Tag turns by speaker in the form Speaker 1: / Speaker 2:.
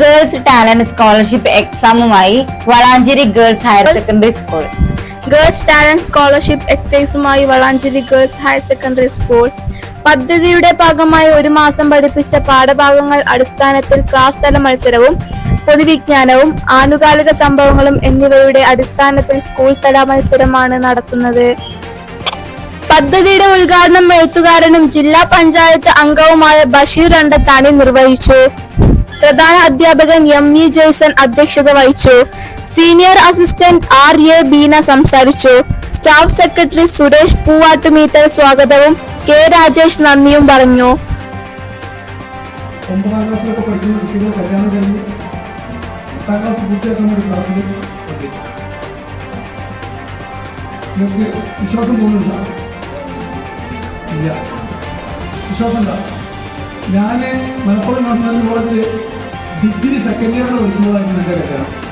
Speaker 1: Girls talent scholarship എക്സാമുമായി Valanchery girls higher secondary school
Speaker 2: girls talent scholarship എക്സൈസുമായി Valanchery girls higher secondary school പദ്ധതിയുടെ ഭാഗമായി ഒരു മാസം പഠിപ്പിച്ച പാഠഭാഗങ്ങൾ അടിസ്ഥാനത്തിൽ ക്ലാസ് തല മത്സരവും പൊതുവിജ്ഞാനവും ആനുകാലിക സംഭവങ്ങളും എന്നിവയുടെ അടിസ്ഥാനത്തിൽ സ്കൂൾ തല മത്സരമാണ് നടത്തുന്നത്. പദ്ധതിയുടെ ഉദ്ഘാടനം എഴുത്തുകാരനും ജില്ലാ പഞ്ചായത്ത് അംഗവുമായ ബഷീർ രണ്ടത്താണി നിർവഹിച്ചു. പ്രധാന അധ്യാപകൻ എം ഇ ജെയ്സൺ അധ്യക്ഷത വഹിച്ചു. Senior assistant R A Beena സംസാരിച്ചു. സ്റ്റാഫ് സെക്രട്ടറി സുരേഷ് പൂവാട്ടുമീത്തൽ സ്വാഗതവും കെ രാജേഷ് നന്ദിയും പറഞ്ഞു.
Speaker 3: ഒമ്പതാം ക്ലാസ് വിശ്വാസം തോന്നുന്നില്ല ഞാൻ മലപ്പുറം ഗവൺമെന്റ് കോളേജിൽ ഡിഗ്രി സെക്കൻഡ് ഇയറിൽ പഠിക്കുമ്പോഴായിരുന്നു എന്റെ കല്യാണം